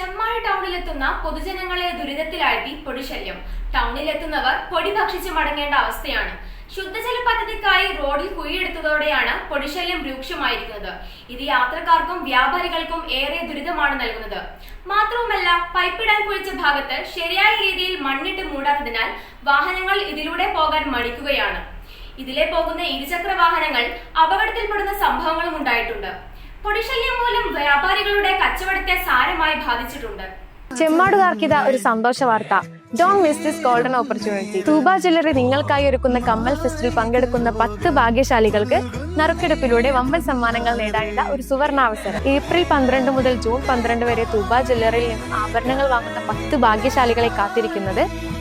ചെമ്മാട് ടൗണിലെത്തുന്ന പൊതുജനങ്ങളെ ദുരിതത്തിലാഴ്ത്തി പൊടിശല്യം. ടൗണിലെത്തുന്നവർ പൊടി ഭക്ഷിച്ച് മടങ്ങേണ്ട അവസ്ഥയാണ്. ശുദ്ധജല പദ്ധതിക്കായി റോഡിൽ കുഴിയെടുത്തതോടെയാണ് പൊടിശല്യം രൂക്ഷമായിരിക്കുന്നത്. ഇത് യാത്രക്കാർക്കും വ്യാപാരികൾക്കും ഏറെ ദുരിതമാണ് നൽകുന്നത്. മാത്രവുമല്ല പൈപ്പിടാൻ കുഴിച്ച ഭാഗത്ത് ശരിയായ രീതിയിൽ മണ്ണിട്ട് മൂടാത്തതിനാൽ വാഹനങ്ങൾ ഇതിലൂടെ പോകാൻ മടിക്കുകയാണ്. ഇതിലെ പോകുന്ന ഇരുചക്ര വാഹനങ്ങൾ അപകടത്തിൽപ്പെടുന്ന സംഭവങ്ങളും ഉണ്ടായിട്ടുണ്ട്. പൊടിശല്യം മൂലം വ്യാപാരികളുടെ കച്ചവടത്തെ സാരമായി ബാധിച്ചിട്ടുണ്ട്. ചെമ്മാടുകാർക്കിത ഒരു സന്തോഷ വാർത്ത. Don't miss this golden opportunity Thooba jewellery നിങ്ങൾക്കായി ഒരുക്കുന്ന കമ്മൽ ഫെസ്റ്റിൽ പങ്കെടുക്കുന്ന പത്ത് ഭാഗ്യശാലികൾക്ക് നറുക്കെടുപ്പിലൂടെ വമ്പൻ സമ്മാനങ്ങൾ നേടാനുള്ള ഒരു സുവർണാവസരം. ഏപ്രിൽ പന്ത്രണ്ട് മുതൽ ജൂൺ പന്ത്രണ്ട് വരെ തൂബ ജ്വല്ലറിയിൽ നിന്ന് ആഭരണങ്ങൾ വാങ്ങുന്ന പത്ത് ഭാഗ്യശാലികളെ കാത്തിരിക്കുന്നത്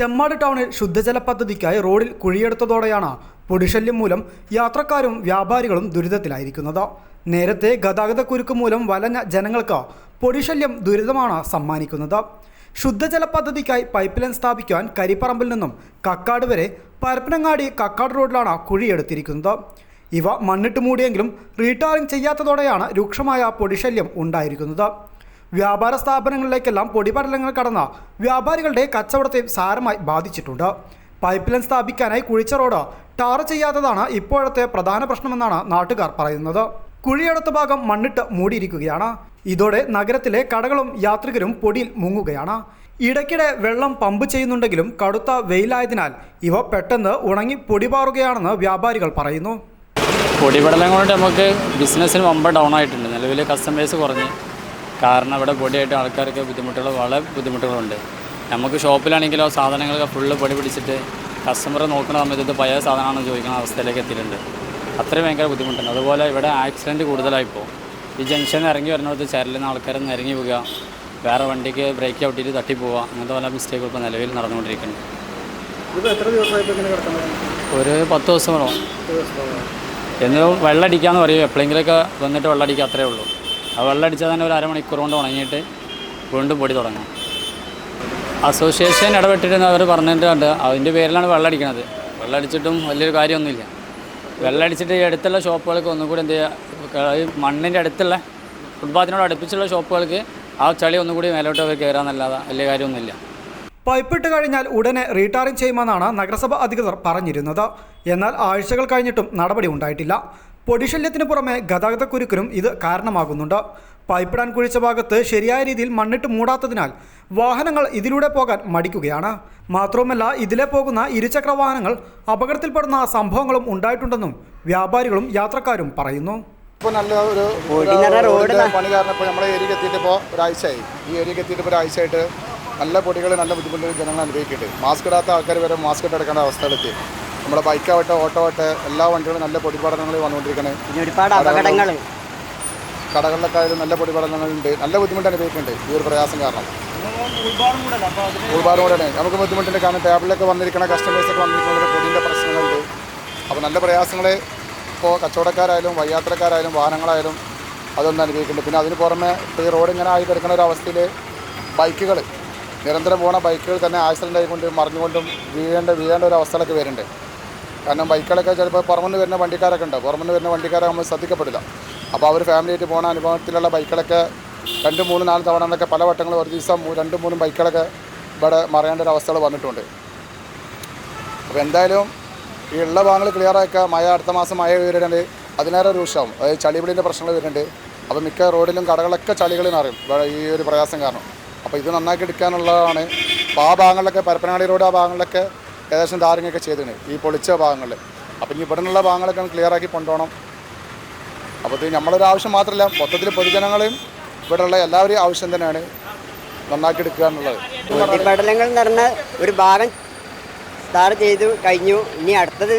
ചെമ്മാട് ടൗണിൽ ശുദ്ധജല പദ്ധതിക്കായി റോഡിൽ കുഴിയെടുത്തതോടെയാണ് പൊടിശല്യം മൂലം യാത്രക്കാരും വ്യാപാരികളും ദുരിതത്തിലായിരിക്കുന്നത്. നേരത്തെ ഗതാഗതക്കുരുക്ക് മൂലം വലഞ്ഞ ജനങ്ങൾക്ക് പൊടിശല്യം ദുരിതമാണ് സമ്മാനിക്കുന്നത്. ശുദ്ധജല പദ്ധതിക്കായി പൈപ്പ് ലൈൻ സ്ഥാപിക്കാൻ കരിപ്പറമ്പിൽ നിന്നും കക്കാട് വരെ പരപ്പനങ്ങാടി കക്കാട് റോഡിലാണ് കുഴിയെടുത്തിരിക്കുന്നത്. ഇവ മണ്ണിട്ട് മൂടിയെങ്കിലും റീടാറിംഗ് ചെയ്യാത്തതോടെയാണ് രൂക്ഷമായ പൊടിശല്യം ഉണ്ടായിരിക്കുന്നത്. വ്യാപാര സ്ഥാപനങ്ങളിലേക്കെല്ലാം പൊടിപടലങ്ങൾ കടന്ന വ്യാപാരികളുടെ കച്ചവടത്തെ സാരമായി ബാധിച്ചിട്ടുണ്ട്. പൈപ്പ് ലൈൻ സ്ഥാപിക്കാനായി കുഴിച്ച റോഡ് ടാർ ചെയ്യാത്തതാണ് ഇപ്പോഴത്തെ പ്രധാന പ്രശ്നമെന്നാണ് നാട്ടുകാർ പറയുന്നത്. കുഴിയെടുത്ത ഭാഗം മണ്ണിട്ട് മൂടിയിരിക്കുകയാണ്. ഇതോടെ നഗരത്തിലെ കടകളും യാത്രികരും പൊടിയിൽ മുങ്ങുകയാണ്. ഇടയ്ക്കിടെ വെള്ളം പമ്പ് ചെയ്യുന്നുണ്ടെങ്കിലും കടുത്ത വെയിലായതിനാൽ ഇവ പെട്ടെന്ന് ഉണങ്ങി പൊടിപാറുകയാണെന്ന് വ്യാപാരികൾ പറയുന്നു. പൊടിപടലം കൊണ്ട് നമുക്ക് ബിസിനസ്സിന് വമ്പ ഡൗൺ ആയിട്ടുണ്ട്. നിലവിലെ കസ്റ്റമേഴ്സ് കുറഞ്ഞ്. കാരണം ഇവിടെ പൊടിയായിട്ട് ആൾക്കാർക്ക് ബുദ്ധിമുട്ടുകൾ വളരെ ബുദ്ധിമുട്ടുകളുണ്ട്. നമുക്ക് ഷോപ്പിലാണെങ്കിലോ സാധനങ്ങളൊക്കെ ഫുള്ള് പൊടി പിടിച്ചിട്ട് കസ്റ്റമറെ നോക്കുന്ന സമയത്ത് പഴയ സാധനമാണെന്ന് ചോദിക്കുന്ന അവസ്ഥയിലേക്ക് എത്തിയിട്ടുണ്ട്. അത്രയും ഭയങ്കര ബുദ്ധിമുട്ടുണ്ട്. അതുപോലെ ഇവിടെ ആക്സിഡന്റ് കൂടുതലായിപ്പോൾ ഈ ജംഗ്ഷനിൽ ഇറങ്ങി വരുന്നിടത്ത് ചരലിൽ ആൾക്കാരൊന്ന് ഇറങ്ങി പോവുക വേറെ വണ്ടിക്ക് ബ്രേക്ക് ഔട്ടിയിട്ട് തട്ടിപ്പോവുക അങ്ങനത്തെ പല മിസ്റ്റേക്കുകൾ ഇപ്പോൾ നിലവിൽ നടന്നുകൊണ്ടിരിക്കുന്നുണ്ട്. ഒരു പത്ത് ദിവസങ്ങളോ എന്ന് വെള്ളം അടിക്കാന്ന് പറയും. എപ്പോഴെങ്കിലുമൊക്കെ വന്നിട്ട് വെള്ളം അടിക്കുക അത്രേ ഉള്ളൂ. ആ വെള്ളം അടിച്ചാൽ തന്നെ ഒരു അരമണിക്കൂർ കൊണ്ട് ഉണങ്ങിയിട്ട് വീണ്ടും പൊടി തുടങ്ങും. അസോസിയേഷൻ ഇടപെട്ടിട്ട് അവർ പറഞ്ഞിട്ടുണ്ട് അതിന്റെ പേരിലാണ് വെള്ളം അടിക്കണത് വെള്ളം അടിച്ചിട്ടും വലിയൊരു കാര്യമൊന്നുമില്ല. വെള്ളം അടിച്ചിട്ട് ഈ അടുത്തുള്ള ഷോപ്പുകൾക്ക് ഒന്നും കൂടി എന്ത് ചെയ്യുക മണ്ണിന്റെ അടുത്തുള്ള ഫുട്പാത്തിനോട് അടുപ്പിച്ചുള്ള ഷോപ്പുകൾക്ക് ആ ചളി ഒന്നും കൂടി മേലോട്ട് അവർ കയറാന്നല്ലാതെ വലിയ കാര്യമൊന്നുമില്ല. പൈപ്പിട്ട് കഴിഞ്ഞാൽ ഉടനെ റീടാറിംഗ് ചെയ്യുമെന്നാണ് നഗരസഭ അധികൃതർ പറഞ്ഞിരുന്നത്. എന്നാൽ ആഴ്ചകൾ കഴിഞ്ഞിട്ടും നടപടി ഉണ്ടായിട്ടില്ല. പൊടിശല്യത്തിന് പുറമെ ഗതാഗതക്കുരുക്കിനും ഇത് കാരണമാകുന്നുണ്ട്. പൈപ്പിടാൻ കുഴിച്ച ഭാഗത്ത് ശരിയായ രീതിയിൽ മണ്ണിട്ട് മൂടാത്തതിനാൽ വാഹനങ്ങൾ ഇതിലൂടെ പോകാൻ മടിക്കുകയാണ്. മാത്രവുമല്ല ഇതിലെ പോകുന്ന ഇരുചക്ര വാഹനങ്ങൾ അപകടത്തിൽപ്പെടുന്ന സംഭവങ്ങളും ഉണ്ടായിട്ടുണ്ടെന്നും വ്യാപാരികളും യാത്രക്കാരും പറയുന്നു. ഇപ്പോൾ നല്ല ഒരു റോഡിന്റെ പണി കാരണം ഇപ്പോൾ നമ്മുടെ ഏരിയക്ക് എത്തിയിട്ട് ഇപ്പോൾ ഒരാഴ്ചയായി. ഈ ഏരിയയ്ക്ക് എത്തിയിട്ട് ഇപ്പോൾ ഒരാഴ്ചയായിട്ട് നല്ല പൊടികൾ നല്ല ബുദ്ധിമുട്ടുകൾ ജനങ്ങൾ അനുഭവിക്കുന്നുണ്ട്. മാസ്ക് ഇടാത്ത ആൾക്കാർ വരെ മാസ്ക് ഇട്ട് എടുക്കേണ്ട അവസ്ഥയിലെത്തി. നമ്മുടെ ബൈക്കാവട്ടെ ഓട്ടോ ആവട്ടെ എല്ലാ വണ്ടികളും നല്ല പൊടിപടലങ്ങൾ വന്നുകൊണ്ടിരിക്കുന്നത് ഇനി ഒരുപാട് അപകടങ്ങൾ കടകളിലൊക്കെ ആയാലും നല്ല പൊടിപടലങ്ങളുണ്ട് നല്ല ബുദ്ധിമുട്ട് അനുഭവിക്കുന്നുണ്ട് ഈ ഒരു പ്രയാസം കാരണം. ഒരുപാട് കൂടെ നമുക്ക് ബുദ്ധിമുട്ടുണ്ട് കാരണം ടേബിളിലൊക്കെ വന്നിരിക്കുന്ന കസ്റ്റമേഴ്സൊക്കെ വന്നിരിക്കുന്ന പൊടിന്റെ പ്രശ്നങ്ങളുണ്ട്. അപ്പോൾ നല്ല പ്രയാസങ്ങൾ ഇപ്പോൾ കച്ചവടക്കാരായാലും വയ്യാത്രക്കാരായാലും വാഹനങ്ങളായാലും അതൊന്നും അനുഭവിക്കുന്നുണ്ട്. പിന്നെ അതിന് പുറമെ ഇപ്പോൾ ഈ റോഡ് ഇങ്ങനെ ആയി കിടക്കുന്ന ഒരു അവസ്ഥയിൽ ബൈക്കുകൾ നിരന്തരം പോകുന്ന ബൈക്കുകൾ തന്നെ ആക്സിഡന്റ് ആയിക്കൊണ്ട് മറിഞ്ഞുകൊണ്ടും വീഴേണ്ട വീഴേണ്ട ഒരു അവസ്ഥകളൊക്കെ വരുന്നുണ്ട്. കാരണം ബൈക്കുകളൊക്കെ ചിലപ്പോൾ പുറമെന്ന് വരുന്ന വണ്ടിക്കാരൊക്കെ ഉണ്ട്. പുറമെന്ന് വരുന്ന വണ്ടിക്കാരെ നമ്മൾ ശ്രദ്ധിക്കപ്പെടില്ല. അപ്പോൾ അവർ ഫാമിലിയായിട്ട് പോകുന്ന അനുഭവത്തിലുള്ള ബൈക്കുകളൊക്കെ രണ്ട് മൂന്ന് നാല് തവണ എന്നൊക്കെ പല വട്ടങ്ങൾ ഒരു ദിവസം രണ്ട് മൂന്ന് ബൈക്കുകളൊക്കെ ഇവിടെ മറയേണ്ട ഒരു അവസ്ഥകൾ വന്നിട്ടുണ്ട്. അപ്പോൾ എന്തായാലും ഈ ഉള്ള ഭാഗങ്ങൾ ക്ലിയർ ആക്കുക. മഴ അടുത്ത മാസം മഴ വരുന്നുണ്ട്. അതിനേറെ രൂക്ഷമാവും അതായത് ചളിപിളിന്റെ പ്രശ്നങ്ങൾ വരുന്നുണ്ട്. അപ്പോൾ മിക്ക റോഡിലും കടകളൊക്കെ ചളികളിൽ ഇവിടെ ഈ ഒരു പ്രയാസം കാരണം. അപ്പോൾ ഇത് നന്നാക്കി എടുക്കാനുള്ളതാണ്. അപ്പോൾ ആ ഭാഗങ്ങളിലൊക്കെ പരപ്പനങ്ങാടി റോഡ് ആ ഭാഗങ്ങളിലൊക്കെ ഏകദേശം ടാറിങ്ങൊക്കെ ചെയ്തിട്ടുണ്ട്. ഈ പൊളിച്ച ഭാഗങ്ങളിൽ. അപ്പോൾ ഇനി ഇവിടെ നിന്നുള്ള ഭാഗങ്ങളൊക്കെ ക്ലിയർ ആക്കി കൊണ്ടുപോകണം. അപ്പോൾ ഇത് നമ്മളൊരു ആവശ്യം മാത്രമല്ല മൊത്തത്തിൽ പൊതുജനങ്ങളെയും ഇവിടെയുള്ള എല്ലാവരെയും ആവശ്യം തന്നെയാണ് നന്നാക്കി എടുക്കുക എന്നുള്ളത്. പൊടിപടലങ്ങൾ നിറഞ്ഞ ഒരു ഭാഗം സ്റ്റാർ ചെയ്തു കഴിഞ്ഞു. ഇനി അടുത്തത്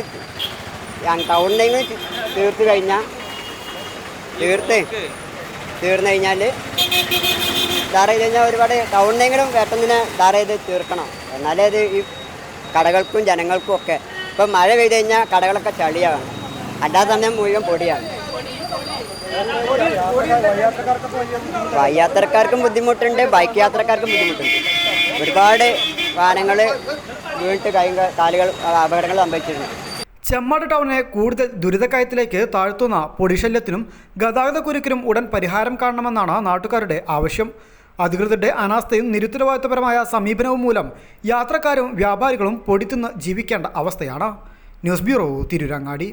ടൗണിൽ തീർത്ത് കഴിഞ്ഞാൽ തീർത്ത്. തീർന്നു കഴിഞ്ഞാൽ സ്റ്റാർ ചെയ്ത് കഴിഞ്ഞാൽ ഒരുപാട് ടൗണിലെങ്കിലും പെട്ടെന്ന് സ്റ്റാർ ചെയ്ത് തീർക്കണം. എന്നാലേ അത് ഈ കടകൾക്കും ജനങ്ങൾക്കും ഒക്കെ. ഇപ്പം മഴ പെയ്ത് കഴിഞ്ഞാൽ കടകളൊക്കെ ചളിയാണ്. അല്ലാതെ സമയം മുഴുവൻ പൊടിയാണ്. യാത്രക്കാർക്കും ബുദ്ധിമുട്ടുണ്ട് ബൈക്ക് യാത്രക്കാർക്കും ബുദ്ധിമുട്ടുണ്ട്. ഒരുപാട് വാഹനങ്ങൾ വീണിട്ട് കൈ കാലുകൾ അപകടങ്ങൾ സംഭവിച്ചിട്ടുണ്ട്. ചെമ്മാട് ടൗണിനെ കൂടുതൽ ദുരിതക്കയത്തിലേക്ക് താഴ്ത്തുന്ന പൊടിശല്യത്തിനും ഗതാഗതക്കുരുക്കിനും ഉടൻ പരിഹാരം കാണണമെന്നാണ് നാട്ടുകാരുടെ ആവശ്യം. അധികൃതരുടെ അനാസ്ഥയും നിരുത്തരവാദിത്തപരമായ സമീപനവും മൂലം യാത്രക്കാരും വ്യാപാരികളും പൊടിത്തുന്ന് ജീവിക്കേണ്ട അവസ്ഥയാണ്. News bureau Tirurangadi.